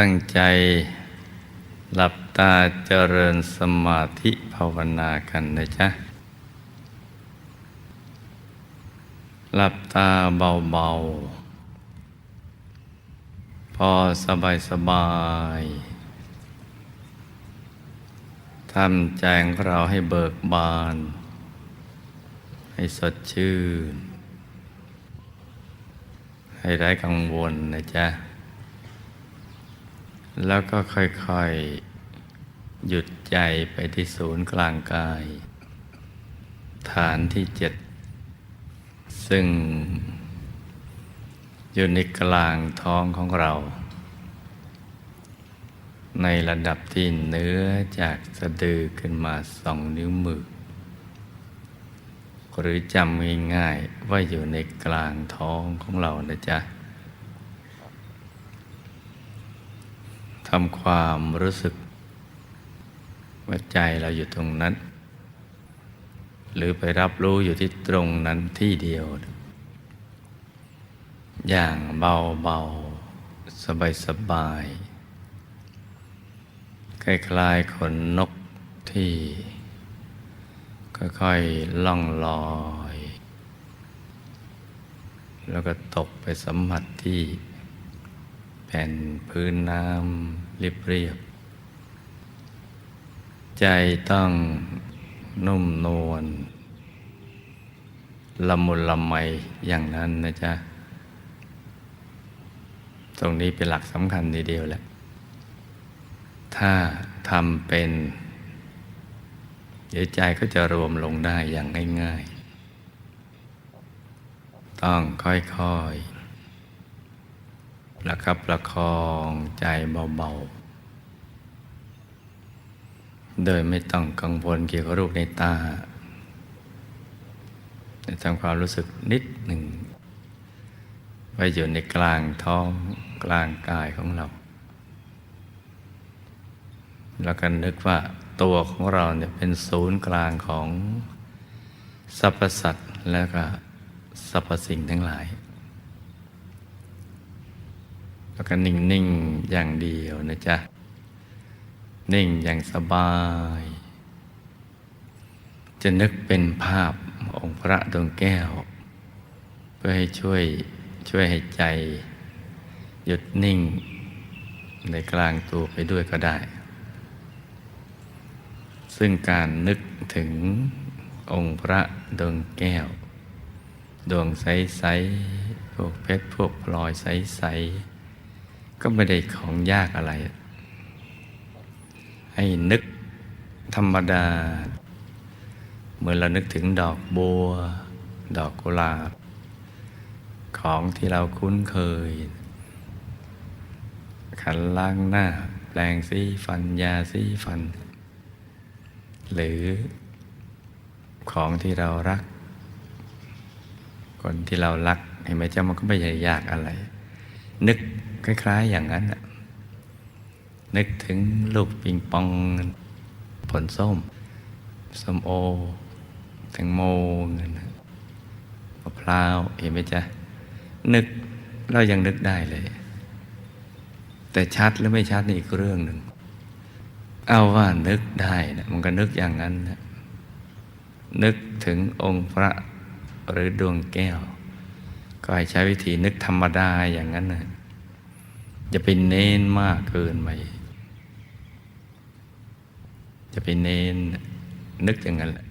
ตั้งใจหลับตาเจริญสมาธิภาวนากันนะจ๊ะ หลับตาเบาๆ พอสบายสบายทำใจของเราให้เบิกบาน ให้สดชื่น ให้ไร้กังวลนะจ๊ะ แล้วก็ค่อยๆ หยุดใจไปที่ศูนย์กลางกาย ฐานที่เจ็ด ซึ่ง อยู่ในกลางท้องของเรา ในระดับที่เนื้อจากสะดือขึ้นมาสองนิ้วมือ หรือจำง่ายๆว่าอยู่ในกลางท้องของเรานะจ๊ะ ทำความรู้สึกว่าใจเราอยู่ตรงนั้น หรือไปรับรู้อยู่ที่ตรงนั้นที่เดียว อย่างเบาเบาสบายสบายคล้ายๆขนนกที่ ค่อยๆล่องลอย แล้วก็ตกไปสัมผัสที่ ผ่นพื้นน้ำเรียบเรียบ ใจต้องนุ่มนวลละมุนละไมอย่างนั้นนะจ๊ะ ตรงนี้เป็นหลักสำคัญทีเดียวแหละ ถ้าทำเป็นเดี๋ยวใจก็จะรวมลงได้อย่างง่าย ๆ ต้องค่อยๆ ประคับประคองใจเบาๆ โดยไม่ต้องกังวลเกี่ยวกับรูปในตาแต่ทำความรู้สึกนิดหนึ่ง ไว้อยู่ในกลางท้องกลางกายของเรา แล้วก็นึกว่าตัวของเราเนี่ยเป็นศูนย์กลางของสรรพสัตว์แล้วก็สรรพสิ่งทั้งหลาย แล้วก็นิ่ง ๆ อย่างเดียวนะจ๊ะ นิ่งอย่างสบาย จะนึกเป็นภาพองค์พระดวงแก้ว เพื่อให้ช่วยช่วยให้ใจ หยุดนิ่ง ในกลางตัวไปด้วยก็ได้ ซึ่งการนึกถึงองค์พระดวงแก้ว ดวงใส ๆ พวกเพชร พวกพลอยใส ๆ ก็ไม่ได้ของยากอะไร ให้นึกธรรมดาเมื่อเรานึกถึงดอกบัว ดอกกุหลาบ ของที่เราคุ้นเคย ขันล้างหน้า แปลงสีฟันยาสีฟัน หรือของที่เรารัก คนที่เรารักเห็นไหมเจ้ามันก็ไม่ใช่ยากอะไร นึก คล้าย ๆ อย่างนั้นน่ะนึกถึงลูกปิงปองผลส้มส้มโอแตงโมเงินมะพร้าวเห็นไหมจ๊ะ นึกเรายังนึกได้เลย แต่ชัดหรือไม่ชัดนี่อีกเรื่องหนึ่ง เอาว่านึกได้นะมันก็นึกอย่างนั้นนะนึกถึงองค์พระหรือดวงแก้ว ก็ให้ใช้วิธีนึกธรรมดาอย่างนั้นนะ จะเป็นเน้นมากเกินไปจะเป็นเน้นนึกอย่างนั้นแหละ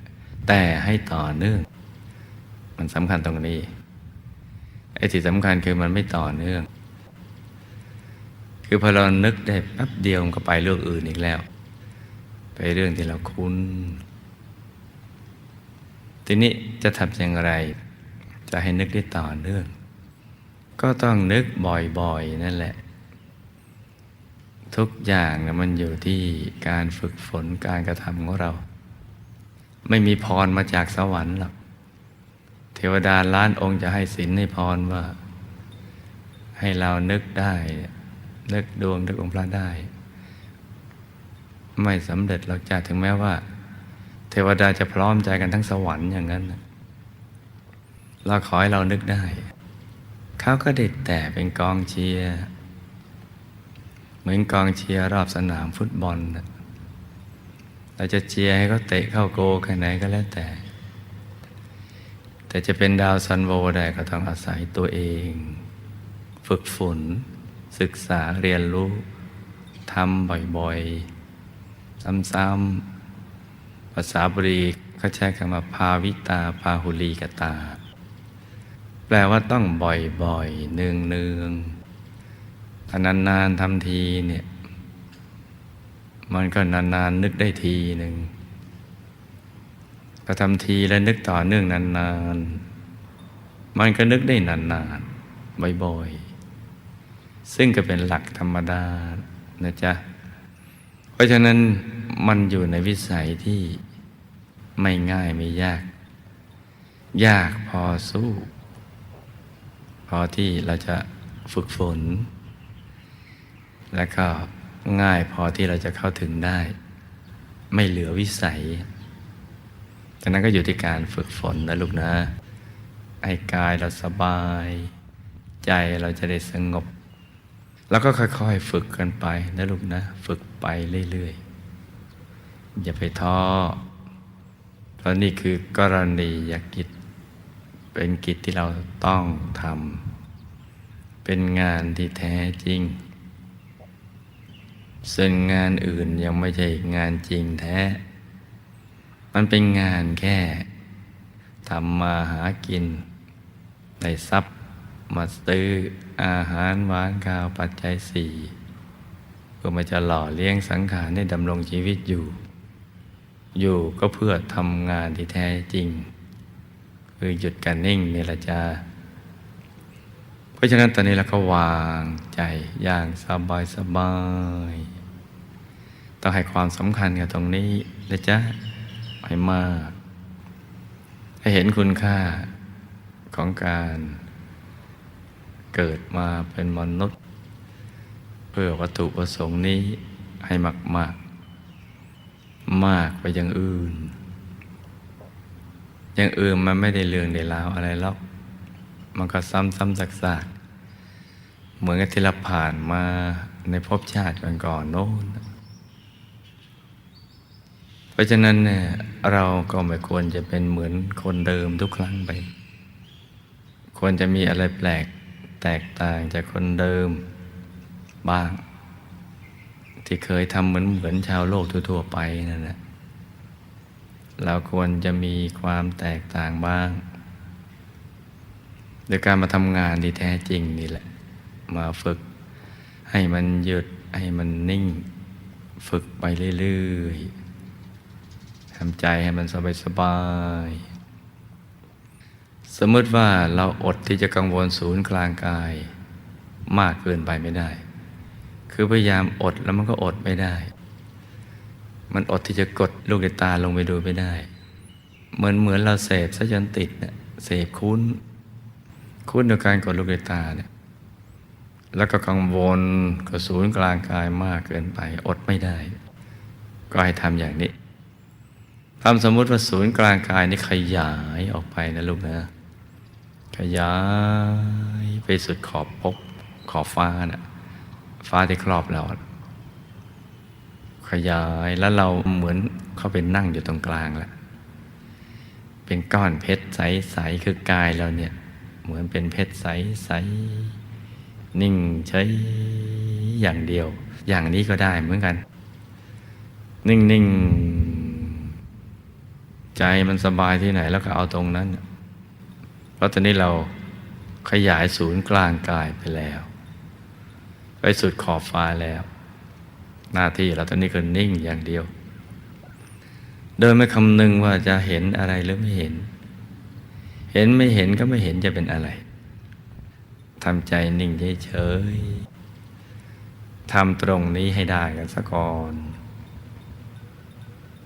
แต่ให้ต่อเนื่อง มันสำคัญตรงนี้ไอ้ที่สำคัญคือมันไม่ต่อเนื่อง คือพอเรานึกได้แป๊บเดียวมันก็ไปเรื่องอื่นอีกแล้ว ไปเรื่องที่เราคุ้น ทีนี้จะทำอย่างไร จะให้นึกได้ต่อเนื่อง ก็ต้องนึกบ่อยๆ นั่นแหละ ทุกอย่างนะมันอยู่ที่การฝึกฝนการกระทำของเรา ไม่มีพรมาจากสวรรค์หรอกเทวดาล้านองค์จะให้ศีลให้พรว่า ให้เรานึกได้ นึกดวงนึกองค์พระได้ ไม่สำเร็จเราจะถึงแม้ว่า เทวดาจะพร้อมใจกันทั้งสวรรค์อย่างนั้นเราขอให้เรานึกได้ เขาก็ได้แต่เป็นกองเชียร์ เหมือนกองเชียร์รอบสนามฟุตบอลนะเราจะเชียร์ให้เขาเตะเข้าโกแค่ไหนก็แล้วแต่ แต่จะเป็นดาวซันโวได้ก็ต้องอาศัยตัวเอง ฝึกฝน ศึกษาเรียนรู้ทำบ่อยๆ ซ้ำๆภาษาบาลีเขาใช้คำว่าภาวิตาพาหุลีกตา แปลว่าต้องบ่อยๆ เนืองๆ ถ้านานๆทำทีเนี่ย มันก็นานๆนึกได้ทีหนึ่งก็ทำทีแล้วนึกต่อเนื่องนานๆ มันก็นึกได้นานๆ บ่อยๆ ซึ่งก็เป็นหลักธรรมดานะจ๊ะ เพราะฉะนั้นมันอยู่ในวิสัยที่ไม่ง่ายไม่ยาก ยากพอสู้ พอที่เราจะฝึกฝน แล้วก็ง่ายพอที่เราจะเข้าถึงได้ ไม่เหลือวิสัยดังนั้นก็อยู่ที่การฝึกฝนนะลูกนะให้กายเราสบาย ใจเราจะได้สงบ แล้วก็ค่อยๆ ฝึกกันไปนะลูกนะ ฝึกไปเรื่อยๆ อย่าไปท้อเพราะนี่คือกรณียกิจ เป็นกิจที่เราต้องทำเป็นงานที่แท้จริง ส่วนงานอื่นยังไม่ใช่งานจริงแท้ มันเป็นงานแค่ทำมาหากิน ในทรัพย์มาซื้ออาหารหวานข้าวปัจจัยสี่เพื่อมาจะหล่อเลี้ยงสังขารให้ดำรงชีวิตอยู่ อยู่ก็เพื่อทำงานที่แท้จริง คือหยุดการนิ่งนี่แหละจ้าเพราะฉะนั้นตอนนี้เราก็วางใจอย่างสบายสบาย ต้องให้ความสำคัญกับตรงนี้นะจ๊ะให้มาก ให้เห็นคุณค่าของการเกิดมาเป็นมนุษย์ เพื่อวัตถุประสงค์นี้ให้มากมากมากไปอย่างอื่น อย่างอื่นมันไม่ได้เรื่องได้ราวอะไรหรอกมันก็ซ้ำซ้ำซากๆเหมือนกับที่เราผ่านมาในภพชาติก่อนๆโน้น เพราะฉะนั้นเนี่ยเราก็ไม่ควรจะเป็นเหมือนคนเดิมทุกครั้งไป ควรจะมีอะไรแปลกแตกต่างจากคนเดิมบ้าง ที่เคยทำเหมือนเหมือนชาวโลกทั่วๆไปนั่นแหละเราควรจะมีความแตกต่างบ้างโดยการมาทำงานที่แท้จริงนี่แหละ มาฝึกให้มันหยุดให้มันนิ่ง ฝึกไปเรื่อยๆำใจให้มันสบายๆสมมติว่าเราอดที่จะกังวลศูนย์กลางกาย มากเกินไปไม่ได้ คือพยายามอดแล้วมันก็อดไม่ได้ มันอดที่จะกดลูกในตาลงไปดูไม่ได้ เหมือนเหมือนเราเสพซะจนติดเนี่ยเสพคุ้น คุ้นในการกดลูกในตาเนี่ยแล้วก็กังวลกับศูนย์กลางกายมากเกินไป อดไม่ได้ ก็ให้ทำอย่างนี้ ทำสมมุติว่าศูนย์กลางกายนี่ขยายออกไปนะลูกนะ ขยายไปสุดขอบภพขอบฟ้านะ่ะฟ้าที่ครอบเรา ขยายแล้วเราเหมือนเข้าไปนั่งอยู่ตรงกลางแล้วเป็นก้อนเพชรใสๆคือกายเราเนี่ย เหมือนเป็นเพชรใสๆนิ่งใช้อย่างเดียว อย่างนี้ก็ได้เหมือนกัน นิ่งๆ ใจมันสบายที่ไหนแล้วก็เอาตรงนั้น เพราะตอนนี้เราขยายศูนย์กลางกายไปแล้ว ไปสุดขอบฟ้าแล้ว หน้าที่เราตอนนี้ก็นิ่งอย่างเดียว โดยไม่คำนึงว่าจะเห็นอะไรหรือไม่เห็น เห็นไม่เห็นก็ไม่เห็นจะเป็นอะไรทำใจนิ่งเฉยๆทำตรงนี้ให้ได้กันสักก่อน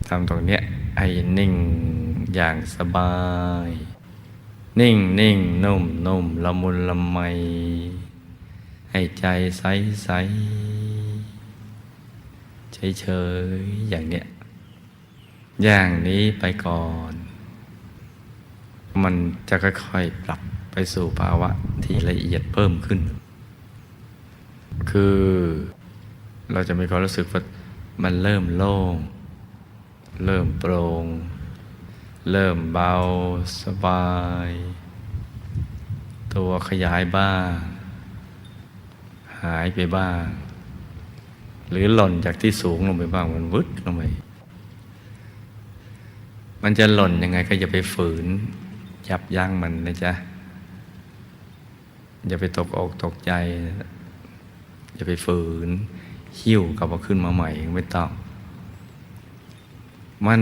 ทำตรงเนี้ยให้นิ่งอย่างสบาย นิ่งนิ่งนุ่มนุ่มละมุนละไม ให้ใจใสใสเฉยเฉยๆอย่างเนี้ยอย่างนี้ไปก่อน มันจะค่อยๆปรับไปสู่ภาวะที่ละเอียดเพิ่มขึ้น คือเราจะมีความรู้สึกว่ามันเริ่มโล่ง เริ่มโปร่ง เริ่มเบาสบาย ตัวขยายบ้าง หายไปบ้าง หรือหล่นจากที่สูงลงไปบ้างมันวึดลงไปมันจะหล่นยังไงก็อย่าไปฝืนยับยั้งมันนะจ๊ะ อย่าไปตกอกตกใจ อย่าไปฝืน หิ้วกลับมาขึ้นมาใหม่ไม่ต้อง มัน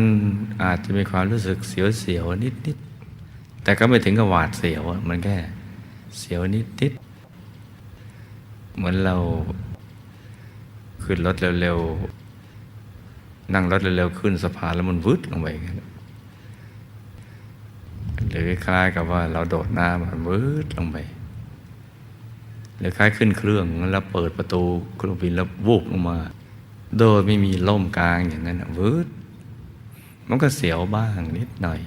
อาจจะมีความรู้สึกเสียวๆนิดๆ แต่ก็ไม่ถึงกับหวาดเสียวอะมันแค่เสียวนิดๆ เหมือนเราขึ้นรถเร็วๆ นั่งรถเร็วๆ ขึ้นสะพานแล้วมันวืดลงไปอย่างนั้นหรือคล้ายกับว่าเราโดดน้ำมันวืดลงไป หรือคล้ายขึ้นเครื่องแล้วเปิดประตูเครื่องบินแล้ววูบลงมา โดยไม่มีล่มกลางอย่างนั้นอะวืด มันก็เสียวบ้างนิดหน่อย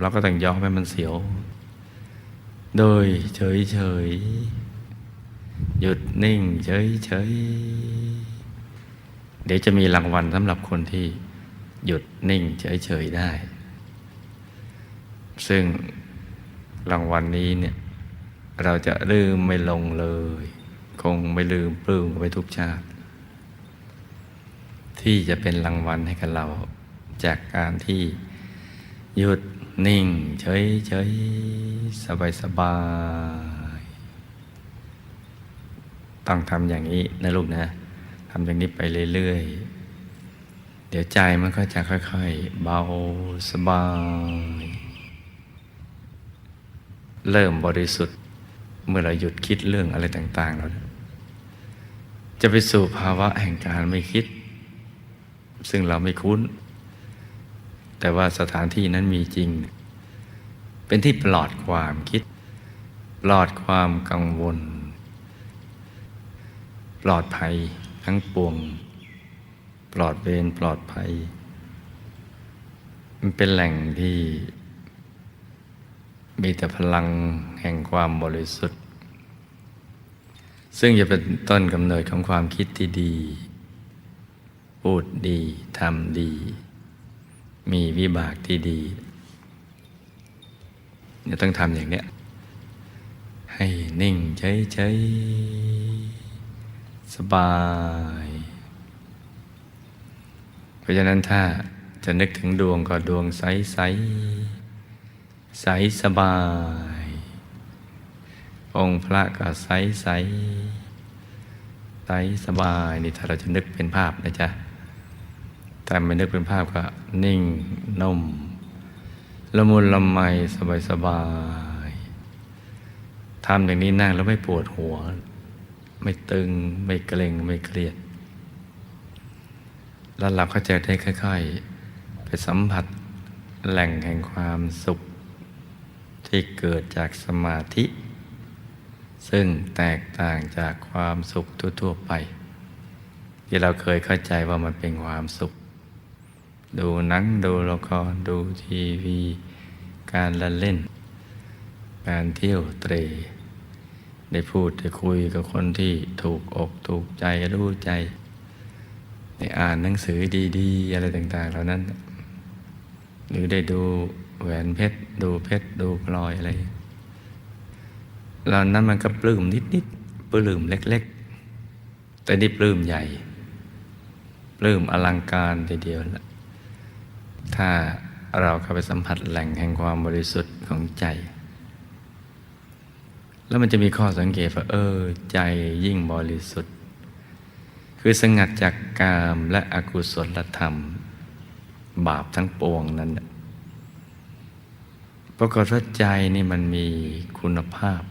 เราก็ต้องยอมให้มันเสียว โดยเฉยเฉยๆหยุดนิ่งเฉยเฉยๆเดี๋ยวจะมีรางวัลสำหรับคนที่หยุดนิ่งเฉยเฉยได้ ซึ่งรางวัลนี้เนี่ยเราจะลืมไม่ลงเลย คงไม่ลืมปลื้มไปทุกชาติ ที่จะเป็นรางวัลให้กับเรา จากการที่หยุดนิ่ง เฉยเฉยสบายสบาย ต้องทำอย่างนี้นะลูกนะทำอย่างนี้ไปเรื่อยๆ เดี๋ยวใจมันก็จะค่อยๆ เบาสบาย เริ่มบริสุทธิ์เมื่อเราหยุดคิดเรื่องอะไรต่างๆแล้วจะไปสู่ภาวะแห่งการไม่คิด ซึ่งเราไม่คุ้น แต่ว่าสถานที่นั้นมีจริง เป็นที่ปลอดความคิด ปลอดความกังวล ปลอดภัยทั้งปวง ปลอดเวรปลอดภัย มันเป็นแหล่งที่ มีแต่พลังแห่งความบริสุทธิ์ ซึ่งจะเป็นต้นกำเนิดของความคิดที่ดี พูดดีทำดี มีวิบากที่ดีจะต้องทำอย่างเนี้ยให้นิ่งเฉยๆสบาย เพราะฉะนั้นถ้าจะนึกถึงดวงก็ดวงใสใสใสสบาย องค์พระก็ใสใสใสสบาย นี่ถ้าเราจะนึกเป็นภาพนะจ๊ะ แต่ไม่นึกเป็นภาพก็นิ่งนุ่มละมุนละไมสบายสบายทำอย่างนี้นั่งแล้วไม่ปวดหัว ไม่ตึงไม่เกร็งไม่เครียด แล้วเราก็จได้ค่อยๆ ไปสัมผัสแหล่งแห่งความสุข ที่เกิดจากสมาธิ ซึ่งแตกต่างจากความสุขทั่วๆไป ที่เราเคยเข้าใจว่ามันเป็นความสุข ดูหนังดูละครดูทีวี การละเล่น การเที่ยวเตร ได้พูดได้คุยกับคนที่ถูกอกถูกใจรู้ใจ ได้อ่านหนังสือดีๆ อะไรต่าง ๆ เหล่านั้น หรือได้ดูแหวนเพชร ดูเพชร ดูพลอยอะไรเหล่านั้นมันก็ปลื้มนิดๆปลื้มเล็ก ๆ แต่นี่ปลื้มใหญ่ ปลื้มอลังการทีเดียวละ ถ้าเราเข้าไปสัมผัสแหล่งแห่งความบริสุทธิ์ของใจ แล้วมันจะมีข้อสังเกตว่าเออ ใจยิ่งบริสุทธิ์ คือสงัดจากกามและอกุศลธรรม บาปทั้งปวงนั้นปรากฏว่าใจนี่มันมีคุณภาพ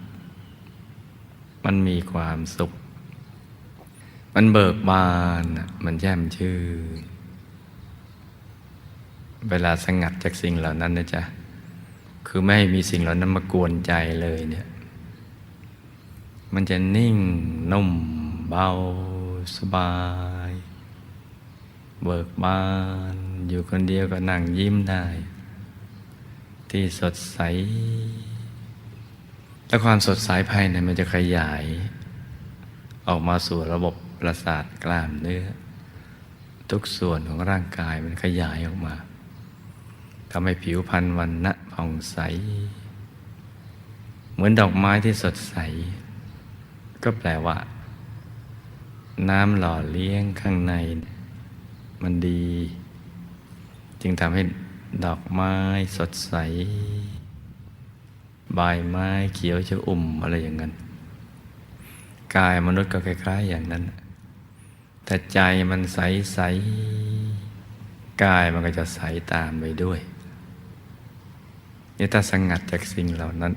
มันมีความสุข มันเบิกบาน มันแจ่มชื่น เวลาสงัดจากสิ่งเหล่านั้นนะจ๊ะ คือไม่ให้มีสิ่งเหล่านั้นมากวนใจเลยเนี่ย มันจะนิ่งนุ่มเบาสบาย เบิกบาน อยู่คนเดียวก็นั่งยิ้มได้ ที่สดใส และความสดใสภายในมันจะขยาย ออกมาสู่ระบบประสาทกล้ามเนื้อ ทุกส่วนของร่างกายมันขยายออกมา ทำให้ผิวพรรณวันณะผ่องใส เหมือนดอกไม้ที่สดใส ก็แปลว่า น้ำหล่อเลี้ยงข้างใน มันดี จึงทำให้ดอกไม้สดใส ใบไม้เขียวชอุ่มอะไรอย่างนั้น กายมนุษย์ก็คล้ายๆอย่างนั้น แต่ใจมันใสใสกายมันก็จะใสตามไปด้วย นี่ถ้าสงัดจากสิ่งเหล่านั้น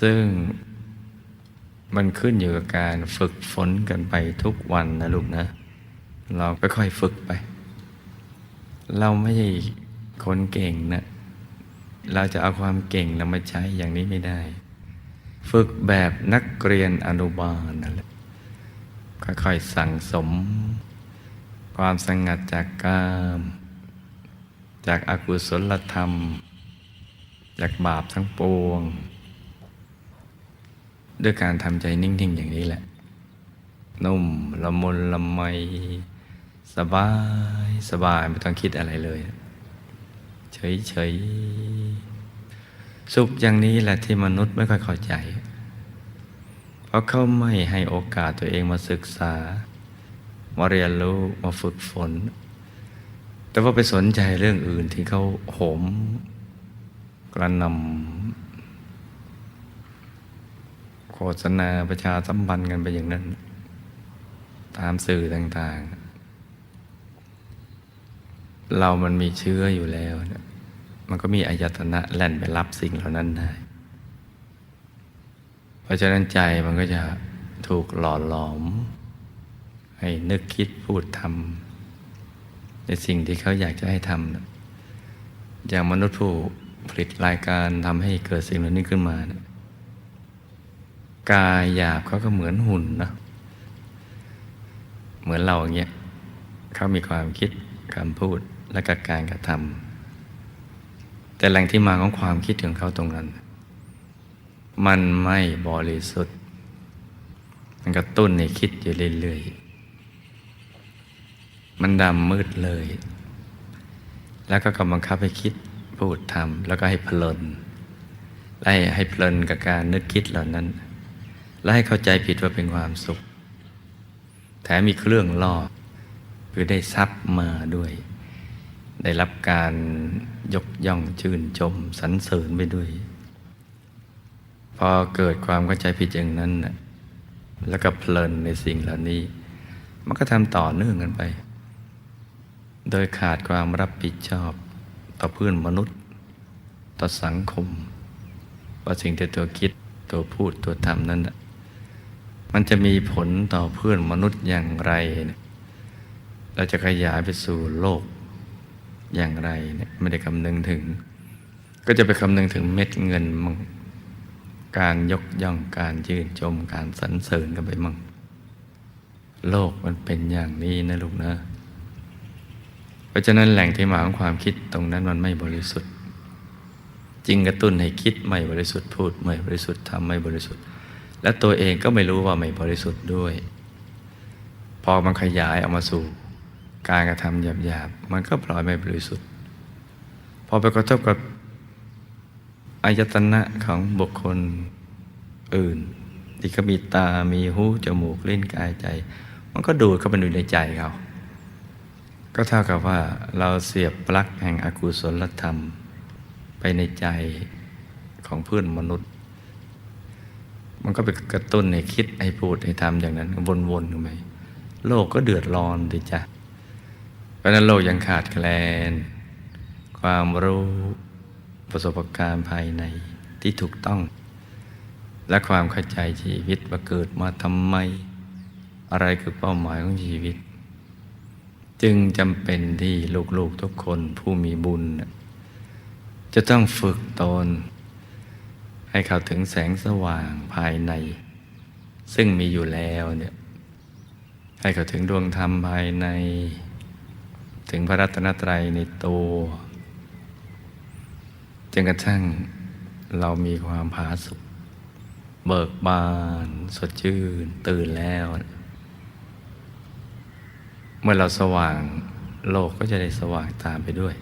ซึ่งมันขึ้นอยู่กับการฝึกฝนกันไปทุกวันนะลูกนะ เราค่อยๆฝึกไป เราไม่ใช่คนเก่งนะ เราจะเอาความเก่งเรามาใช้อย่างนี้ไม่ได้ ฝึกแบบนักเรียนอนุบาลนั่นแหละค่อยๆสั่งสม ความสงัดจากกาม จากอากุศลธรรม จากบาปทั้งปวง ด้วยการทำใจนิ่ง ๆ อย่างนี้แหละ นุ่มละมุนละไม สบาย สบาย ไม่ต้องคิดอะไรเลย เฉย ๆ สุขอย่างนี้แหละที่มนุษย์ไม่ค่อยเข้าใจ เพราะเขาไม่ให้โอกาสตัวเองมาศึกษา มาเรียนรู้ มาฝึกฝน แต่ว่าไปสนใจเรื่องอื่นที่เขาโหมกระนำโฆษณาประชาสัมพันธ์กันไปอย่างนั้น ตามสื่อต่าง ๆ เรามันมีเชื้ออยู่แล้วนะมันก็มีอายตนะแล่นไปรับสิ่งเหล่านั้นได้ เพราะฉะนั้นใจมันก็จะถูกหล่อหลอม ให้นึกคิดพูดทำ ในสิ่งที่เขาอยากจะให้ทำอย่างมนุษย์ผู้ผลิตรายการทำให้เกิดสิ่งเหล่านี้ขึ้นมานะกายหยาบเขาก็เหมือนหุ่นนะเหมือนเราอย่างเงี้ยเขามีความคิดคำพูดและกการกระทำแต่แหล่งที่มาของความคิดของเขาตรงนั้น มันไม่บริสุทธิ์ มันกระตุ้นให้คิดอยู่เรื่อยๆ มันดำมืดเลย แล้วก็กำบังคับให้คิดพูดทำแล้วก็ให้เพลินไล่ให้เพลินกับการนึกคิดเหล่านั้น และให้เข้าใจผิดว่าเป็นความสุข แถมมีเครื่องล่อคือได้ทรัพย์มาด้วย ได้รับการยกย่องชื่นชมสรรเสริญไปด้วย พอเกิดความเข้าใจผิดอย่างนั้น แล้วก็เพลินในสิ่งเหล่านี้ มันก็ทำต่อเนื่องกันไป โดยขาดความรับผิดชอบต่อเพื่อนมนุษย์ ต่อสังคม ว่าสิ่งที่ตัวคิดตัวพูดตัวทำนั้น มันจะมีผลต่อเพื่อนมนุษย์อย่างไร เราจะขยายไปสู่โลกอย่างไรเนี่ยไม่ได้คำนึงถึง ก็จะไปคำนึงถึงเม็ดเงินมั่งการยกย่องการยืนชมการสรรเสริญกันไปมั่งโลกมันเป็นอย่างนี้นะลูกนะ ราะฉะนั้นแหล่งที่มาของความคิดตรงนั้นมันไม่บริสุทธิ์จริงกระตุ้นให้คิดไม่บริสุทธิ์พูดไม่บริสุทธิ์ทำไม่บริสุทธิ์ และตัวเองก็ไม่รู้ว่าไม่บริสุทธิ์ด้วย พอมันขยายออกมาสู่ การกระทำหยาบๆมันก็ปล่อยไม่บริสุทธิ์ พอไปกระทบกับอายตนะของบุคคลอื่นที่เขามีตา มีหู จมูกลิ้นกายใจ มันก็ดูดเข้าไปอยู่ในใจเขา ก็เท่ากับว่าเราเสียบปลั๊กแห่งอกุศลธรรม ไปในใจของเพื่อนมนุษย์ มันก็ไปกระตุ้นให้คิดให้พูดให้ทำอย่างนั้นวนๆกันไปโลกก็เดือดร้อนดิจ้ะเพราะนั้นโลกยังขาดแคลน ความรู้ประสบการณ์ภายในที่ถูกต้อง และความเข้าใจชีวิตว่าเกิดมาทำไม อะไรคือเป้าหมายของชีวิต จึงจำเป็นที่ลูกๆทุกคนผู้มีบุญ จะต้องฝึกตน ให้เข้าถึงแสงสว่างภายใน ซึ่งมีอยู่แล้วเนี่ยให้เข้าถึงดวงธรรมภายใน ถึงพระรัตนตรัยในตัวจนกระทั่งเรามีความผาสุกเบิกบาน สดชื่นตื่นแล้วเมื่อเราสว่างโลกก็จะได้สว่างตามไปด้วย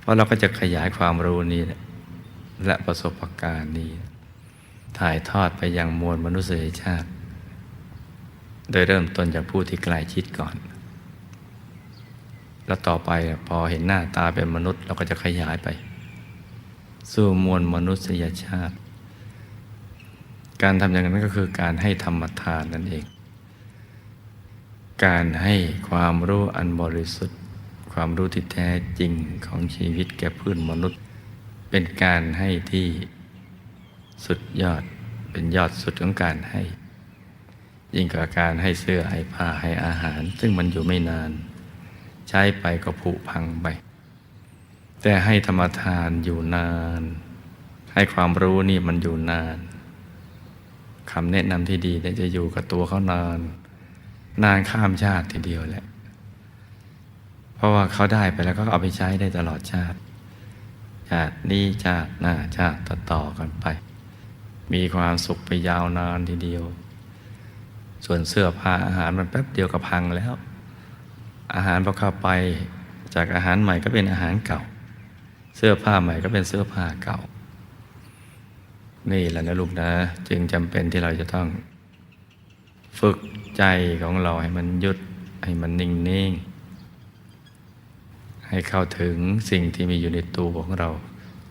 เพราะเราก็จะขยายความรู้นี้ และประสบการณ์นี้ ถ่ายทอดไปยังมวลมนุษยชาติ โดยเริ่มต้นจากผู้ที่ใกล้ชิดก่อน แล้วต่อไปพอเห็นหน้าตาเป็นมนุษย์ เราก็จะขยายไป สู่มวลมนุษยชาติ การทำอย่างนั้นก็คือการให้ธรรมทานนั่นเอง การให้ความรู้อันบริสุทธิ์ ความรู้ที่แท้จริงของชีวิตแก่เพื่อนมนุษย์ เป็นการให้ที่สุดยอดเป็นยอดสุดของการให้ ยิ่งกว่าการให้เสื้อให้ผ้าให้อาหาร ซึ่งมันอยู่ไม่นาน ใช้ไปก็ผุพังไป แต่ให้ธรรมทานอยู่นาน ให้ความรู้นี่มันอยู่นานคำแนะนำที่ดีจะอยู่กับตัวเขานาน นานข้ามชาติทีเดียวแหละ เพราะว่าเขาได้ไปแล้วก็เอาไปใช้ได้ตลอดชาติ ชาตินี้ชาติหน้าชาติต่อๆกันไป มีความสุขไปยาวนานทีเดียว ส่วนเสื้อผ้าอาหารมันแป๊บเดียวก็พังแล้ว อาหารพอเข้าไปจากอาหารใหม่ก็เป็นอาหารเก่า เสื้อผ้าใหม่ก็เป็นเสื้อผ้าเก่า นี่แหละนะลูกนะ จึงจำเป็นที่เราจะต้อง ฝึก ใจของเราให้มันหยุดให้มันนิ่งนิ่งๆให้เข้าถึงสิ่งที่มีอยู่ในตัวของเรา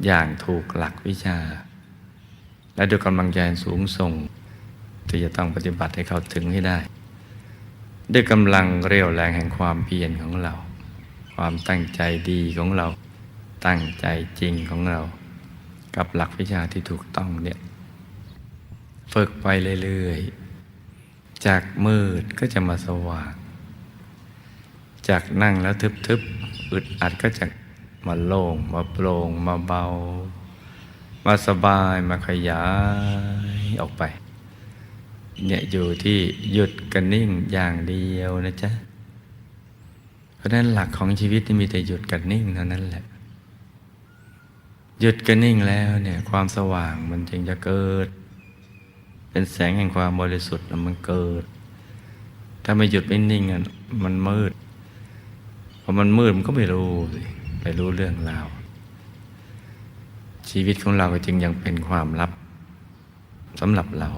อย่างถูกหลักวิชา และด้วยกำลังใจสูงส่ง ที่จะต้องปฏิบัติให้เข้าถึงให้ได้ ด้วยกำลังเรียวแรงแห่งความเพียรของเรา ความตั้งใจดีของเราตั้งใจจริงของเรา กับหลักวิชาที่ถูกต้องเนี่ย ฝึกไปเรื่อยๆ จากมืดก็จะมาสว่าง จากนั่งแล้วทึบๆอึดอัดก็จะมาโล่งมาโปร่งมาเบา มาสบายมาขยายออกไป เนี่ยอยู่ที่หยุดกันนิ่งอย่างเดียวนะจ๊ะ เพราะนั้นหลักของชีวิตนี่มีแต่หยุดกันนิ่งเท่านั้นแหละ หยุดกันนิ่งแล้วเนี่ยความสว่างมันจึงจะเกิด เป็นแสงแห่งความบริสุทธิ์นะมันเกิด ถ้าไม่หยุดไม่นิ่งอะมันมืดพอมันมืดมันก็ไม่รู้สิไม่รู้เรื่องราวชีวิตของเราจึงยังเป็นความลับสำหรับเรา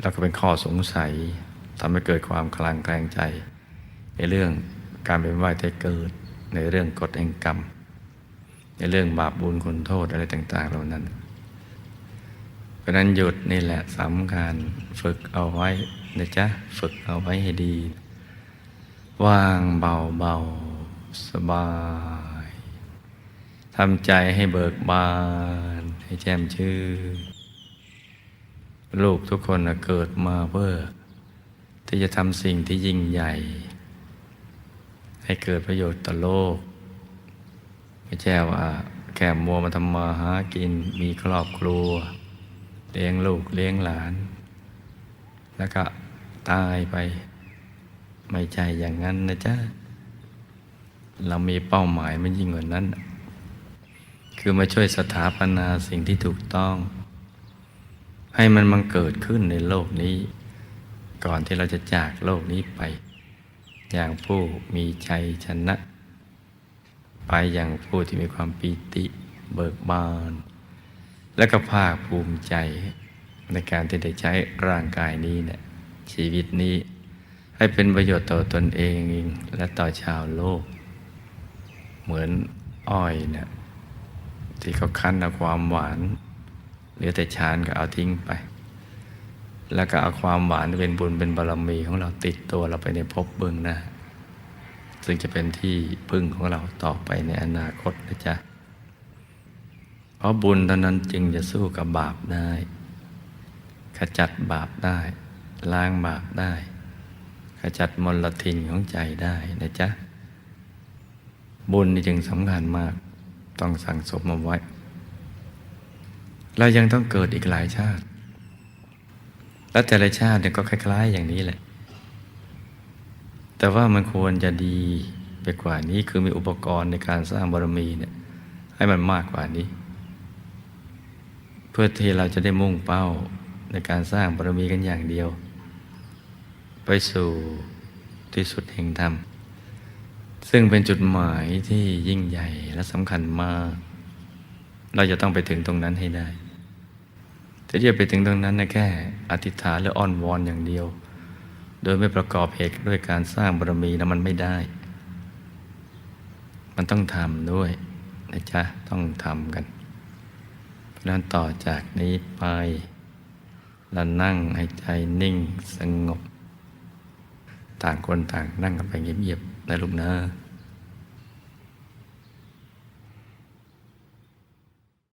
แล้วก็เป็นข้อสงสัยทำให้เกิดความคลางแคลงใจ ในเรื่องการเป็นว่ายแต่เกิด ในเรื่องกฎแห่งกรรม ในเรื่องบาปบุญคุณโทษอะไรต่าง ๆ เหล่านั้น เพราะนั้นหยุดนี่แหละสำคัญฝึกเอาไว้นะจ๊ะฝึกเอาไว้ให้ดี วางเบาเบาสบายทำใจให้เบิกบาน ให้แจ่มชื่นลูกทุกคนเกิดมาเพื่อที่จะทำสิ่งที่ยิ่งใหญ่ ให้เกิดประโยชน์ต่อโลก ไม่ใช่ว่าแค่มัวมาทำมาหากินมีครอบครัว เลี้ยงลูกเลี้ยงหลาน แล้วก็ตายไป ไม่ใช่อย่างนั้นนะจ๊ะ เรามีเป้าหมายมันยิ่งกว่านั้น คือมาช่วยสถาปนาสิ่งที่ถูกต้อง ให้มันมังเกิดขึ้นในโลกนี้ ก่อนที่เราจะจากโลกนี้ไป อย่างผู้มีชัยชนะ ไปอย่างผู้ที่มีความปีติเบิกบาน และก็ภาคภูมิใจในการที่ได้ใช้ร่างกายนี้เนี่ยชีวิตนี้ให้เป็นประโยชน์ต่อตนเองและต่อชาวโลก เหมือนอ้อยเนี่ยที่เขาคั้นเอาความหวานเหลือแต่ชานก็เอาทิ้งไป แล้วก็เอาความหวานเป็นบุญเป็นบารมีของเราติดตัวเราไปในภพเบื้องหน้าซึ่งจะเป็นที่พึ่งของเราต่อไปในอนาคตนะจ๊ะ เพราะบุญเท่านั้นจึงจะสู้กับบาปได้ ขจัดบาปได้ ล้างบาปได้ ขจัดมลทินของใจได้นะจ๊ะ บุญนี่จึงสำคัญมาก ต้องสั่งสมมาไว้ เรายังต้องเกิดอีกหลายชาติ และแต่ละชาติเนี่ยก็คล้าย ๆ อย่างนี้แหละ แต่ว่ามันควรจะดีไปกว่านี้คือมีอุปกรณ์ในการสร้างบารมีเนี่ยให้มันมากกว่านี้ เพื่อที่เราจะได้มุ่งเป้าในการสร้างบารมีกันอย่างเดียว ไปสู่ที่สุดแห่งธรรม ซึ่งเป็นจุดหมายที่ยิ่งใหญ่และสำคัญมาก เราจะต้องไปถึงตรงนั้นให้ได้แต่ที่จะไปถึงตรงนั้นนะแค่อธิษฐานหรืออ้อนวอนอย่างเดียว โดยไม่ประกอบเหตุด้วยการสร้างบารมีนะมันไม่ได้ มันต้องทำด้วยนะจ๊ะต้องทำกัน เพราะฉะนั้นต่อจากนี้ไปเรานั่งให้ใจนิ่งสงบ ต่างคนต่างนั่งกันไปเงียบๆนะลูกนะ